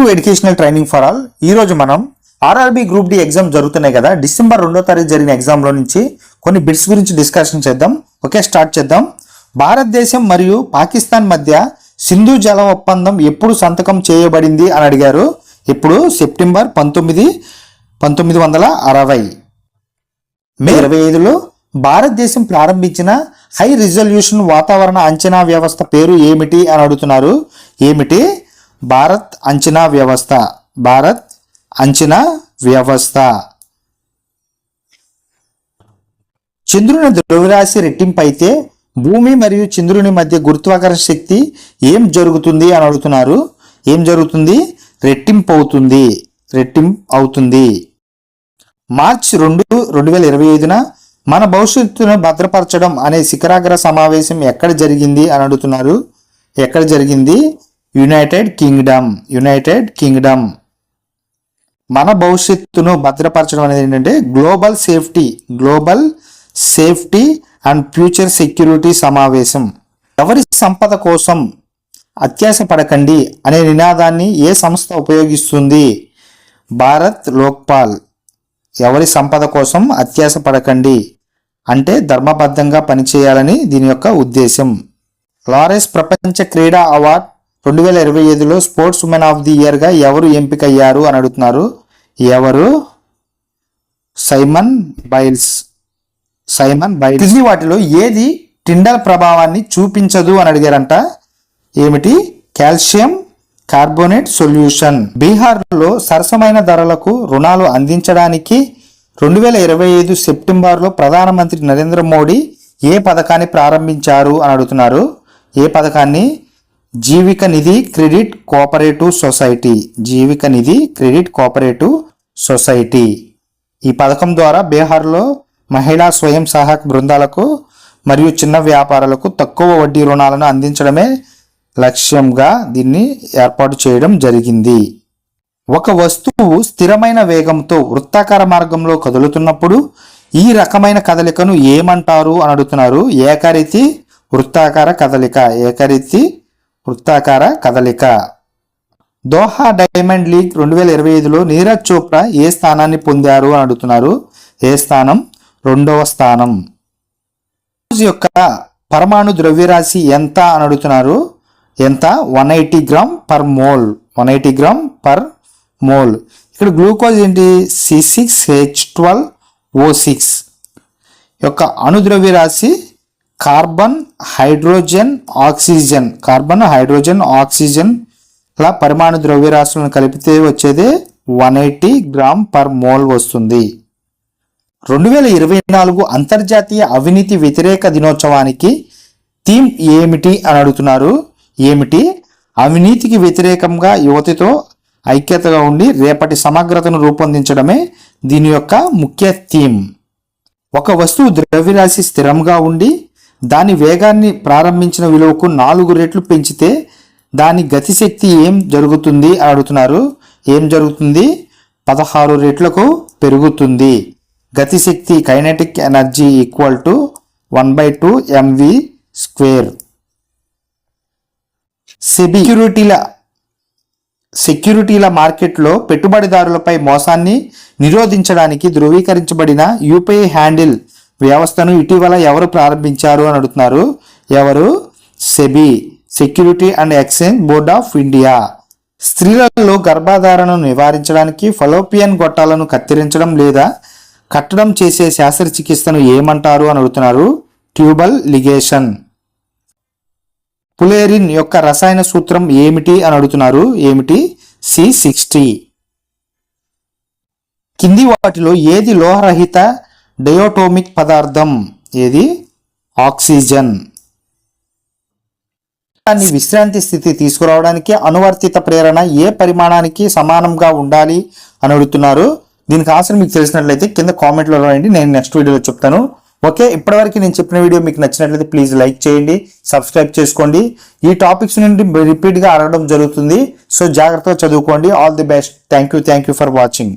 To educational training for all. ఈ రోజు మనం ఆర్ఆర్బి గ్రూప్ డి ఎగ్జామ్ జరుగుతున్నాయి కదా. డిసెంబర్ రెండో తారీఖు జరిగిన ఎగ్జామ్లో నుంచి కొన్ని బిట్స్ గురించి డిస్కషన్ చేద్దాం. ఓకే స్టార్ట్ చేద్దాం. భారతదేశం మరియు పాకిస్తాన్ మధ్య సింధు జల ఒప్పందం ఎప్పుడు సంతకం చేయబడింది అని అడిగారు. ఇప్పుడు సెప్టెంబర్ పంతొమ్మిది పంతొమ్మిది వందల అరవై. మే ఇరవై ఐదులో భారతదేశం ప్రారంభించిన హై రిజల్యూషన్ వాతావరణ అంచనా వ్యవస్థ పేరు ఏమిటి అని అడుగుతున్నారు. ఏమిటి? భారత్ అంచనా వ్యవస్థ. భారత్ అంచనా వ్యవస్థ. చంద్రుని ద్రవ్యరాశి రెట్టింపు అయితే భూమి మరియు చంద్రుని మధ్య గురుత్వాకర్షణ శక్తి ఏం జరుగుతుంది అని అడుగుతున్నారు. ఏం జరుగుతుంది? రెట్టింపు అవుతుంది. రెట్టింపు అవుతుంది. మార్చ్ రెండు రెండు వేల ఇరవై ఐదున మన భవిష్యత్తును భద్రపరచడం అనే శిఖరాగ్ర సమావేశం ఎక్కడ జరిగింది అని అడుగుతున్నారు. ఎక్కడ జరిగింది? యునైటెడ్ కింగ్డమ్ యునైటెడ్ కింగ్డమ్ మన భవిష్యత్తును భద్రపరచడం అనేది ఏంటంటే global safety global safety and future security సమావేశం. ఎవరి సంపద కోసం అత్యాశ పడకండి అనే నినాదాన్ని ఏ సంస్థ ఉపయోగిస్తుంది? భారత్ లోక్పాల్. ఎవరి సంపద కోసం అత్యాశ పడకండి అంటే ధర్మబద్ధంగా పనిచేయాలని దీని యొక్క ఉద్దేశం. లారెస్ ప్రపంచ క్రీడా అవార్డ్ రెండు వేల ఇరవై ఐదులో స్పోర్ట్స్ ఉమెన్ ఆఫ్ ది ఇయర్గా ఎవరు ఎంపికయ్యారు అని అడుగుతున్నారు. ఎవరు? Simone Biles. Simone Biles. కింది వాటిలో ఏది టిండల్ ప్రభావాన్ని చూపించదు అని అడిగారంట. ఏమిటి? Calcium carbonate solution. బీహార్లో సరసమైన ధరలకు రుణాలు అందించడానికి రెండు వేల ఇరవై ఐదు సెప్టెంబర్లో ప్రధానమంత్రి నరేంద్ర మోడీ ఏ పథకాన్ని ప్రారంభించారు అని అడుగుతున్నారు. ఏ పథకాన్ని? Jeevika Nidhi credit cooperative society. Jeevika Nidhi credit cooperative society. ఈ పథకం ద్వారా బీహార్లో మహిళా స్వయం సహాయక బృందాలకు మరియు చిన్న వ్యాపారాలకు తక్కువ వడ్డీ రుణాలను అందించడమే లక్ష్యంగా దీన్ని ఏర్పాటు చేయడం జరిగింది. ఒక వస్తువు స్థిరమైన వేగంతో వృత్తాకార మార్గంలో కదులుతున్నప్పుడు ఈ రకమైన కదలికను ఏమంటారు అని అడుగుతున్నారు. ఏకరీతి వృత్తాకార కదలిక. ఏకరీతి వృత్తాకార కదలిక. దోహా డైమండ్ లీగ్ రెండు వేల ఇరవై ఐదులో నీరజ్ చోప్రా ఏ స్థానాన్ని పొందారు అని అడుగుతున్నారు. ఏ స్థానం? రెండవ స్థానం. యొక్క పరమాణు ద్రవ్యరాశి ఎంత అని అడుగుతున్నారు. ఎంత? One eighty gram per mole. One eighty gram per mole. ఇక్కడ గ్లూకోజ్ ఏంటి? C six H twelve O six. యొక్క అణుద్రవ్య రాశి carbon hydrogen oxygen. Carbon hydrogen oxygen ఇలా పరిమాణు ద్రవ్యరాశులను కలిపితే వచ్చేదే one eighty gram per mole వస్తుంది. రెండు వేల ఇరవై నాలుగు అంతర్జాతీయ అవినీతి వ్యతిరేక దినోత్సవానికి థీమ్ ఏమిటి అని అడుగుతున్నారు. ఏమిటి? అవినీతికి వ్యతిరేకంగా యువతితో ఐక్యతగా ఉండి రేపటి సమగ్రతను రూపొందించడమే దీని యొక్క ముఖ్య థీమ్. ఒక వస్తువు ద్రవ్యరాశి స్థిరంగా ఉండి దాని వేగాన్ని ప్రారంభించిన విలువకు నాలుగు రెట్లు పెంచితే దాని గతిశక్తి ఏం జరుగుతుంది అని అడుగుతున్నారు. ఏం జరుగుతుంది? పదహారు రెట్లకు పెరుగుతుంది. గతిశక్తి kinetic energy equal to one by two M V square. సెక్యూరిటీల సెక్యూరిటీల మార్కెట్లో పెట్టుబడిదారులపై మోసాన్ని నిరోధించడానికి ధృవీకరించబడిన యూపీఐ హ్యాండిల్ వ్యవస్థను ఇటీవల ఎవరు ప్రారంభించారు అని అడుగుతున్నారు? ఎవరు? SEBI security and exchange board of India. స్త్రీలలో గర్భాధారణను నివారించడానికి ఫలోపియన్ గొట్టాలను కత్తిరించడం లేదా కట్టడం చేసే శస్త్రచికిత్సను ఏమంటారు అని అడుగుతున్నారు ట్యూబల్ లిగేషన్. పులేరిన్ యొక్క రసాయన సూత్రం ఏమిటి అని అడుగుతున్నారు? ఏమిటి? C sixty. కింది వాటిలో ఏది లోహరహిత డయోటోమిక్ పదార్థం ఏది? ఆక్సిజన్. దాన్ని విశ్రాంతి స్థితి తీసుకురావడానికి అనువర్తిత ప్రేరణ ఏ పరిమాణానికి సమానంగా ఉండాలి అని అడుగుతున్నారు. దీనికి ఆన్సర్ మీకు తెలిసినట్లయితే కింద కామెంట్లో రాయండి. నేను నెక్స్ట్ వీడియోలో చెప్తాను. ఓకే ఇప్పటివరకు నేను చెప్పిన వీడియో మీకు నచ్చినట్లయితే ప్లీజ్ లైక్ చేయండి సబ్స్క్రైబ్ చేసుకోండి. ఈ టాపిక్స్ నుండి రిపీట్గా అడగడం జరుగుతుంది. సో జాగ్రత్తగా చదువుకోండి. All the best. Thank you thank you for watching.